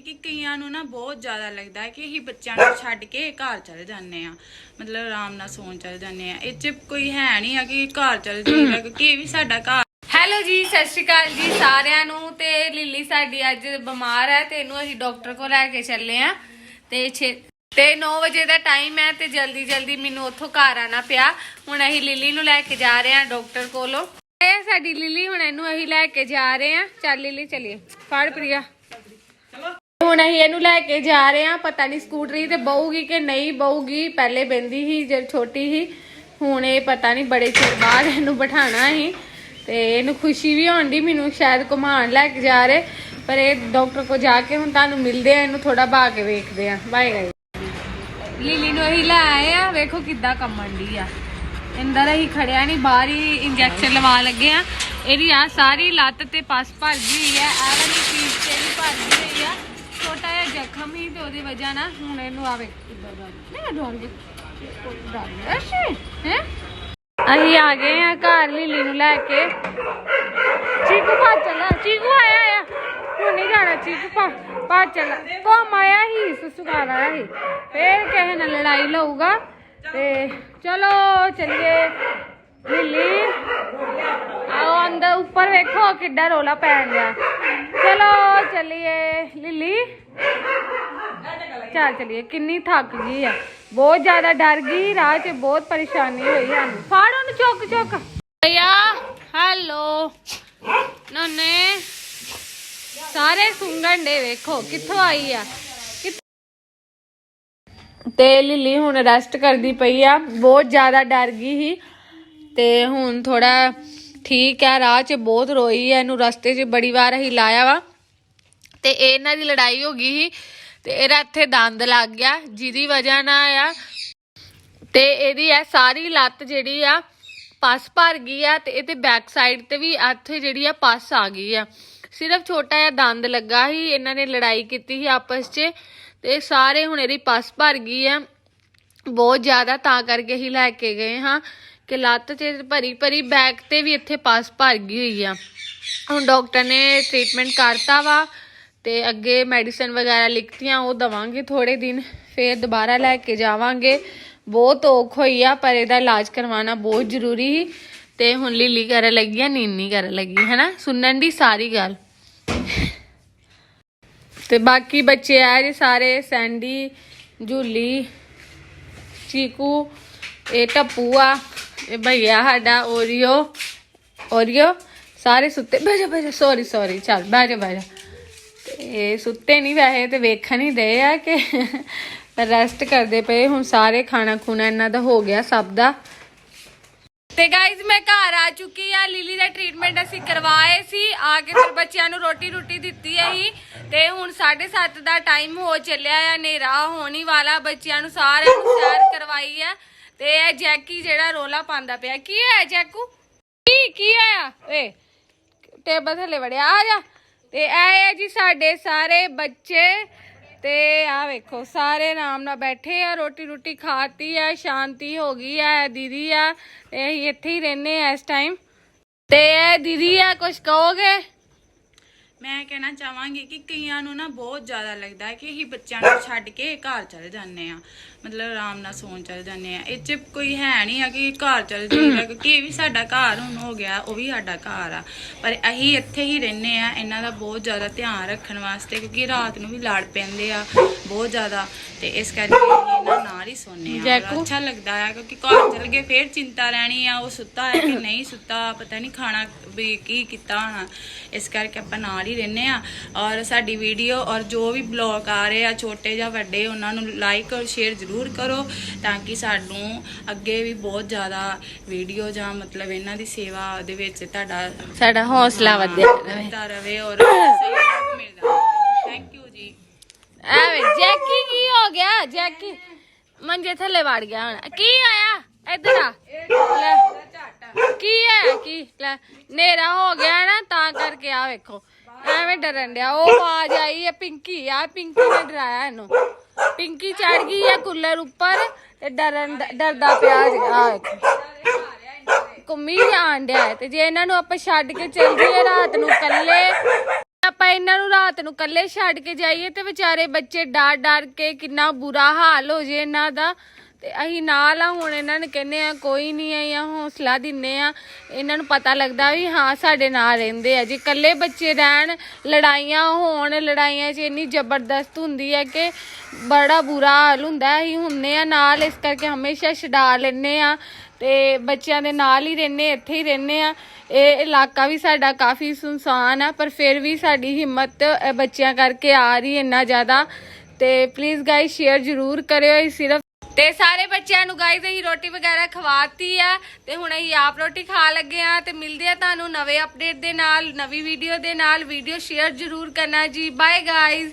ਕਿ ਕਈਆਂ ਨੂੰ ਨਾ ਬਹੁਤ ਜ਼ਿਆਦਾ ਲੱਗਦਾ ਹੈ ਕਿ ਅਸੀਂ ਬੱਚਿਆਂ ਨੂੰ ਛੱਡ ਕੇ ਘਰ ਚਲੇ ਜਾਂਦੇ ਆ ਮਤਲਬ ਆਰਾਮ ਨਾਲ ਸੌਣ ਚਲੇ ਜਾਂਦੇ ਆ ਇਹ ਚ ਕੋਈ ਹੈ ਨਹੀਂ ਆ ਕਿ ਘਰ ਚਲੇ ਜਾਈਦਾ ਕਿਉਂਕਿ ਇਹ ਵੀ ਸਾਡਾ ਘਰ ਹੈਲੋ ਜੀ, ਸਤਿ ਸ਼੍ਰੀ ਅਕਾਲ ਜੀ ਸਾਰਿਆਂ ਨੂੰ। ਤੇ ਲਿਲੀ ਸਾਡੀ ਅੱਜ ਬਿਮਾਰ ਹੈ ਤੇ ਇਹਨੂੰ ਅਸੀਂ ਡਾਕਟਰ ਕੋਲ ਲੈ ਕੇ ਚੱਲੇ ਆ ਤੇ ਛੇ ਤੇ 9 ਵਜੇ ਦਾ ਟਾਈਮ ਹੈ ਤੇ ਜਲਦੀ ਜਲਦੀ ਮੈਨੂੰ ਉੱਥੋਂ ਘਰ ਆਣਾ ਪਿਆ। ਹੁਣ ਅਸੀਂ ਲਿਲੀ ਨੂੰ ਲੈ ਕੇ ਜਾ ਰਹੇ ਆ ਡਾਕਟਰ ਕੋਲੋਂ। ਇਹ ਸਾਡੀ ਲਿਲੀ ਹੁਣ ਇਹਨੂੰ ਅਸੀਂ ਲੈ ਕੇ ਜਾ ਰਹੇ ਆ ਚੱਲ ਲਿਲੀ ਚਲੀਏ। ਫੜ ਪ੍ਰਿਆ। ਹੁਣ ਅਸੀਂ ਇਹਨੂੰ ਲੈ ਕੇ ਜਾ ਰਹੇ ਆ ਪਤਾ ਨਹੀਂ ਸਕੂਟਰੀ ਤੇ ਬਹੂਗੀ ਕਿ ਨਹੀਂ ਬਹੂਗੀ, ਪਹਿਲੇ ਬੈੰਦੀ ਸੀ, ਜਦ ਛੋਟੀ ਸੀ, ਹੁਣ ਇਹ ਪਤਾ ਨਹੀਂ ਬੜੇ ਚਿਰ ਬਾਅਦ ਇਹਨੂੰ ਬਿਠਾਣਾ ਸੀ, ਤੇ ਇਹਨੂੰ ਖੁਸ਼ੀ ਵੀ ਹੋਣ ਦੀ ਮੈਨੂੰ ਸ਼ਾਇਦ ਘੁਮਾਉਣ ਲੈ ਕੇ ਜਾ ਰਹੇ, ਪਰ ਇਹ ਡਾਕਟਰ ਕੋ ਜਾ ਕੇ ਹੁਣ ਤੁਹਾਨੂੰ ਮਿਲਦੇ ਆ, ਇਹਨੂੰ ਥੋੜਾ ਬਾ ਕੇ ਵੇਖਦੇ ਆ। ਬਾਏ ਗਾਈ ਲੀਲੀ ਨੂੰ ਅਸੀਂ ਲੈ ਆਏ ਆ, ਵੇਖੋ ਕਿੱਦਾਂ ਕੰਮਣ ਦੀ ਆ। ਅੰਦਰ ਅਸੀਂ ਖੜਿਆ ਨਹੀਂ ਬਾਹਰ ਹੀ ਇੰਜੈਕਸ਼ਨ ਲਵਾ ਲੱਗੇ ਆ। ਇਹਦੀ ਆ ਸਾਰੀ ਲੱਤ ਤੇ ਪਸ ਭਰ ਗਈ ਹੋਈ ਆ ਇਹ ਵਾਲੀ ਪੀਸ ਤੇ ਵੀ ਭਰ ਗਈ ਹੋਈ ਆ। ਛੋਟਾ ਜਿਹਾ ਜ਼ਖਮ ਹੀ ਤੇ ਉਹਦੀ ਵਜ੍ਹਾ ਨਾਲ ਹੁਣ ਇਹਨੂੰ ਆਵੇ ਨਹੀਂ ਡਰ ਗਈ ਹੈ? ਅਸੀਂ ਆ ਗਏ ਆ ਘਰ ਲੀਲੀ ਨੂੰ ਲੈ ਕੇ। ਚੀਕੂ ਪਾ ਚੱਲਾ ਚੀਕੂ ਆਇਆ ਆਇਆ ਹੁਣ ਨਹੀਂ ਜਾਣਾ ਚੀਕੂ ਪਾ ਪਾ ਚੱਲਾ ਕੋਮ ਆਇਆ ਹੀ ਸੁਸੁਕਾਰ ਆਇਆ ਹੀ ਫੇਰ ਕਿਸੇ ਨਾਲ ਲੜਾਈ ਲਊਗਾ। ਤੇ ਚਲੋ, ਚੱਲੀਏ। ਲੀਲੀ, ਆਓ ਅੰਦਰ, ਉੱਪਰ ਵੇਖੋ ਕਿੱਡਾ ਰੋਲਾ ਪੈਣ ਰਿਹਾ ਚਲੋ ਚੱਲੀਏ। ਲਿਲੀ? ਚੱਲ ਚਲੀਏ, ਕਿੰਨੀ ਥੱਕ ਗਈ ਆ। ਬਹੁਤ ਜ਼ਿਆਦਾ ਡਰ ਗਈ, ਰਾਹ 'ਚ ਬਹੁਤ ਪਰੇਸ਼ਾਨੀ ਹੋਈ ਸਾਨੂੰ ਫੜ ਉਹਨੂੰ ਚੁੱਕ ਚੁੱਕ। ਭਈਆ, ਹੈਲੋ। ਨੋਨੇ, ਸਾਰੇ ਸੁੰਗਣ ਦੇ ਵੇਖੋ, ਕਿੱਥੋਂ ਆਈ ਆ? ਤੇ ਲਿਲੀ ਹੁਣ ਰੈਸਟ ਕਰਦੀ ਪਈ ਆ। ਬਹੁਤ ਜ਼ਿਆਦਾ ਡਰ ਗਈ ਸੀ। ਤੇ ਹੁਣ ਥੋੜਾ ਠੀਕ ਹੈ, ਰਾਹ 'ਚ ਬਹੁਤ ਰੋਈ ਹੈ, ਇਹਨੂੰ ਰਸਤੇ 'ਚ ਬੜੀ ਵਾਰ ਅਸੀਂ ਲਾਇਆ ਵਾ। ਤੇ ਇਹਨਾਂ ਦੀ ਲੜਾਈ ਹੋ ਗਈ ਸੀ ਤੇ ਇਹਦਾ ਇੱਥੇ ਦੰਦ ਲੱਗ ਗਿਆ, ਜਿਹਦੀ ਵਜ੍ਹਾ ਨਾਲ ਆ। ਤੇ ਇਹਦੀ ਇਹ ਸਾਰੀ ਲੱਤ ਜਿਹੜੀ ਆ, ਪਸ ਭਰ ਗਈ ਆ ਤੇ ਇਹਦੇ ਬੈਕ ਸਾਈਡ ਤੇ ਵੀ ਇੱਥੇ ਜਿਹੜੀ ਆ ਪਸ ਆ ਗਈ ਆ। ਸਿਰਫ ਛੋਟਾ ਜਿਹਾ ਦੰਦ ਲੱਗਾ ਸੀ, ਇਹਨਾਂ ਨੇ ਲੜਾਈ ਕੀਤੀ ਸੀ ਆਪਸ 'ਚ ਤੇ ਸਾਰੇ ਹੁਣ ਇਹਦੀ ਪਸ ਭਰ ਗਈ ਆ। ਬਹੁਤ ਜ਼ਿਆਦਾ ਤਾਂ ਕਰਕੇ ਹੀ ਲੈ ਕੇ ਗਏ ਹਾਂ ਕਿ ਲੱਤ 'ਚ ਭਰੀ ਭਰੀ ਬੈਕ ਤੇ ਵੀ ਇੱਥੇ ਪਾਸ ਭਰ ਗਈ ਹੋਈ ਆ। ਹੁਣ ਡਾਕਟਰ ਨੇ ਟ੍ਰੀਟਮੈਂਟ ਕਰਤਾ ਵਾ ਤੇ ਅੱਗੇ ਮੈਡੀਸਨ ਵਗੈਰਾ ਲਿਖਤੀਆਂ, ਉਹ ਦਵਾਂਗੇ ਥੋੜੇ ਦਿਨ, ਫੇਰ ਦੁਬਾਰਾ ਲੈ ਕੇ ਜਾਵਾਂਗੇ। ਬਹੁਤ ਔਖ ਹੋਈ ਆ, ਪਰ ਇਹਦਾ ਇਲਾਜ ਕਰਵਾਉਣਾ ਬਹੁਤ ਜ਼ਰੂਰੀ ਸੀ ਤੇ ਹੁਣ ਲੀਲੀ ਕਰਨ ਲੱਗੀ ਆ, ਨੀਨੀ ਕਰਨ ਲੱਗੀ ਹੈ ਨਾ ਸੁਣਨ ਦੀ ਸਾਰੀ ਗੱਲ। ਤੇ ਬਾਕੀ ਬੱਚੇ ਆ ਜੀ ਸਾਰੇ, ਸੈਂਡੀ, ਝੂਲੀ ਚੀਕੂ, ਇਹ ਟੱਪੂ ਆ ਇਹ ਭਈਆ ਸਾਡਾ, ਓਰੀਓ ਓਰੀਓ, ਸਾਰੇ ਸੁੱਤੇ, ਬਹਿ ਜਾ ਬਹਿ ਜਾ ਸੌਰੀ ਸੌਰੀ ਚੱਲ, ਬਹਿ ਜਾ ਬਹਿ ਜਾ। ਸੁੱਤੇ ਨਹੀਂ ਵੈਸੇ, ਤੇ ਵੇਖਣ ਹੀ ਦੇ ਆ ਕਿ ਰੈਸਟ ਕਰਦੇ ਪਏ ਹੁਣ ਸਾਰੇ ਖਾਣਾ ਖੂਣਾ ਇਹਨਾਂ ਦਾ ਹੋ ਗਿਆ ਸਭ ਦਾ। ਤੇ ਗਾਇਜ਼ ਮੈਂ ਘਰ ਆ ਚੁੱਕੀ ਆ। ਲਿਲੀ ਦਾ ਟ੍ਰੀਟਮੈਂਟ ਅਸੀਂ ਕਰਵਾਏ ਸੀ। ਆ ਕੇ ਫਿਰ ਬੱਚਿਆਂ ਨੂੰ ਰੋਟੀ ਰੋਟੀ ਦਿੱਤੀ ਹੈ ਤੇ ਹੁਣ 7:30 ਦਾ ਟਾਈਮ ਹੋ ਚੱਲਿਆ ਆ। ਹਨੇਰਾ ਹੋਣੀ ਵਾਲਾ। ਬੱਚਿਆਂ ਨੂੰ ਸਾਰਿਆਂ ਨੂੰ ਸੈਰ ਕਰਵਾਈ ਆ। ਤੇ ਇਹ ਜੈਕੀ ਜਿਹੜਾ ਰੋਲਾ ਪਾਉਂਦਾ ਪਿਆ। ਕੀ ਹੈ ਜੈਕੂ? ਕੀ ਕੀ ਆਇਆ ਏ ਟੇਬਲ ਥੱਲੇ ਵੜਿਆ। ਆ ਜਾ। ਤੇ ਇਹ ਹੈ ਜੀ ਸਾਡੇ ਸਾਰੇ ਬੱਚੇ। ਤੇ ਆ ਵੇਖੋ, ਸਾਰੇ ਆਰਾਮ ਨਾਲ ਬੈਠੇ ਆ ਰੋਟੀ ਰੋਟੀ ਖਾਤੀ ਆ, ਸ਼ਾਂਤੀ ਹੋ ਗਈ ਆ ਦੀਦੀ ਆ, ਤੇ ਅਸੀਂ ਇੱਥੇ ਹੀ ਰਹਿੰਦੇ ਆ ਇਸ ਟਾਈਮ ਤੇ ਇਹ ਦੀਦੀ ਆ ਕੁਝ ਕਹੋਗੇ? ਮੈਂ ਕਹਿਣਾ ਚਾਹਾਂਗੀ ਕਿ ਕਈਆਂ ਨੂੰ ਨਾ ਬਹੁਤ ਜ਼ਿਆਦਾ ਲੱਗਦਾ ਹੈ ਕਿ ਅਸੀਂ ਬੱਚਿਆਂ ਨੂੰ ਛੱਡ ਕੇ ਘਰ ਚਲੇ ਜਾਂਦੇ ਆ ਮਤਲਬ ਆਰਾਮ ਨਾਲ ਸੌਣ ਚਲੇ ਜਾਂਦੇ ਆ ਇਹ ਚ ਕੋਈ ਹੈ ਨਹੀਂ ਆ ਕਿ ਘਰ ਚਲੇ ਜਾਈਦਾ ਕਿਉਂਕਿ ਇਹ ਵੀ ਸਾਡਾ ਘਰ ਹੁਣ ਹੋ ਗਿਆ ਉਹ ਵੀ ਸਾਡਾ ਘਰ ਆ। ਪਰ ਅਸੀਂ ਇੱਥੇ ਹੀ ਰਹਿੰਦੇ ਆ ਇਹਨਾਂ ਦਾ ਬਹੁਤ ਜ਼ਿਆਦਾ ਧਿਆਨ ਰੱਖਣ ਵਾਸਤੇ ਕਿਉਂਕਿ ਰਾਤ ਨੂੰ ਵੀ ਲੜ ਪੈਂਦੇ ਆ ਬਹੁਤ ਜ਼ਿਆਦਾ। ਤੇ ਇਸ ਕਰਕੇ ਅਸੀਂ ਇਹਨਾਂ ਨਾਲ ਹੀ ਸੌਂਦੇ ਆ ਅੱਛਾ ਲੱਗਦਾ ਆ ਕਿਉਂਕਿ ਘਰ ਚਲ ਗਏ ਫੇਰ ਚਿੰਤਾ ਰਹਿਣੀ ਆ ਉਹ ਸੁੱਤਾ ਹੈ ਕਿ ਨਹੀਂ ਸੁੱਤਾ ਪਤਾ ਨਹੀਂ ਖਾਣਾ ਵੀ ਕੀ ਕੀਤਾ ਹੋਣਾ। ਇਸ ਕਰਕੇ ਆਪਾਂ ਨਾਲ ਹੀ ਰਹਿੰਦੇ ਆ। ਔਰ ਸਾਡੀ ਵੀਡੀਓ ਔਰ ਜੋ ਵੀ ਬਲੌਗ ਆ ਰਹੇ ਆ ਛੋਟੇ ਜਾਂ ਵੱਡੇ ਉਹਨਾਂ ਨੂੰ ਲਾਈਕ ਔਰ ਸ਼ੇਅਰ ਜ਼ਰੂਰ ਕਰੋ ਤਾਂ ਕਿ ਸਾਨੂੰ ਅੱਗੇ ਵੀ ਬਹੁਤ ਜ਼ਿਆਦਾ ਵੀਡੀਓ ਜਾਂ ਮਤਲਬ ਇਹਨਾਂ ਦੀ ਸੇਵਾ ਦੇ ਵਿੱਚ ਤੁਹਾਡਾ ਸਾਡਾ ਹੌਸਲਾ ਵਧਿਆ ਰਹੇ। ਵਧਦਾ ਔਰ ਮਿਲਦਾ ਥੈਂਕ ਯੂ ਜੀ। ਐਵੇਂ ਜੈਕੀ ਕੀ ਹੋ ਗਿਆ? ਜੈਕੀ ਮੰਜੇ ਥੱਲੇ ਵੜ ਗਿਆ ਹੁਣ। ਕੀ ਆਇਆ ਇੱਧਰ ਆ। ਲੈ। ਕੀ ਹੈ? ਕੀ ਲੈ ਨੇਰਾ ਹੋ ਗਿਆ ਨਾ, ਤਾਂ ਕਰਕੇ ਆ ਵੇਖੋ। ਐਵੇਂ ਡਰਨ ਡਿਆ। ਉਹ ਆਵਾਜ਼ ਆਈ ਹੈ ਪਿੰਕੀ, ਆ ਪਿੰਕੀ ਨੇ ਡਰਾਇਆ ਇਹਨੂੰ। ਪਿੰਕੀ ਚੜ ਗਈ ਹੈ ਕੂਲਰ ਉੱਪਰ ਤੇ ਡਰਨ ਡਰਦਾ ਪਿਆ ਆ ਵੇਖੋ। ਕੁੰਮੀ ਜਾਣ ਡਿਆ ਹੈ ਤੇ ਜੇ ਇਹਨਾਂ ਨੂੰ ਆਪਾਂ ਛੱਡ ਕੇ ਚੱਲ ਜੀਏ ਰਾਤ ਨੂੰ ਇਕੱਲੇ, ਆਪਾਂ ਇਹਨਾਂ ਨੂੰ ਰਾਤ ਨੂੰ ਇਕੱਲੇ ਛੱਡ ਕੇ ਜਾਈਏ ਤੇ ਵਿਚਾਰੇ ਬੱਚੇ ਡਰ ਡਰ ਕੇ ਕਿੰਨਾ ਬੁਰਾ ਹਾਲ ਹੋ ਜੇ ਇਹਨਾਂ ਦਾ। ਤੇ ਅਸੀਂ ਨਾਲ ਆ, ਹੁਣ ਇਹਨਾਂ ਨੂੰ ਕਹਿੰਦੇ ਆ, ਕੋਈ ਨਹੀਂ ਆ ਜਾਂ ਹੌਸਲਾ ਦਿੰਨੇ ਆ। ਇਹਨਾਂ ਨੂੰ ਪਤਾ ਲੱਗਦਾ ਵੀ ਹਾਂ, ਸਾਡੇ ਨਾਲ ਰਹਿੰਦੇ ਆ ਜੇ। ਇਕੱਲੇ ਬੱਚੇ ਰਹਿਣ, ਲੜਾਈਆਂ ਹੋਣ, ਲੜਾਈਆਂ 'ਚ ਇੰਨੀ ਜ਼ਬਰਦਸਤ ਹੁੰਦੀ ਹੈ ਕਿ ਬੜਾ ਬੁਰਾ ਹਾਲ ਹੁੰਦਾ ਅਸੀਂ ਹੁੰਨੇ ਆ ਨਾਲ, ਇਸ ਕਰਕੇ ਹਮੇਸ਼ਾ ਛਡਾ ਲੈਨੇ ਆ ਤੇ ਬੱਚਿਆਂ ਦੇ ਨਾਲ ਹੀ ਰਹਿੰਨੇ, ਇੱਥੇ ਹੀ ਰਹਿੰਨੇ ਆ। ਇਹ ਇਲਾਕਾ ਵੀ ਸਾਡਾ ਕਾਫੀ ਸੁਨਸਾਨ ਆ, ਪਰ ਫਿਰ ਵੀ ਸਾਡੀ ਹਿੰਮਤ ਬੱਚਿਆਂ ਕਰਕੇ ਆ ਰਹੀ ਇੰਨਾ ਜ਼ਿਆਦਾ। ਤੇ ਪਲੀਜ਼ ਗਾਇਸ ਸ਼ੇਅਰ ਜ਼ਰੂਰ ਕਰਿਓ। ਇਹ ਸਿਰਫ ਤੇ ਸਾਰੇ ਬੱਚਿਆਂ ਨੂੰ ਗਾਇਸ ਅਸੀਂ ਰੋਟੀ ਵਗੈਰਾ ਖਵਾਤੀ ਆ ਤੇ ਹੁਣ ਅਸੀਂ ਆਪ ਰੋਟੀ ਖਾ ਲੱਗੇ ਆ ਤੇ ਮਿਲਦੇ ਆ ਤੁਹਾਨੂੰ ਨਵੇਂ ਅਪਡੇਟ ਦੇ ਨਾਲ, ਨਵੀਂ ਵੀਡੀਓ ਦੇ ਨਾਲ ਵੀਡੀਓ ਸ਼ੇਅਰ ਜ਼ਰੂਰ ਕਰਨਾ ਜੀ। Bye guys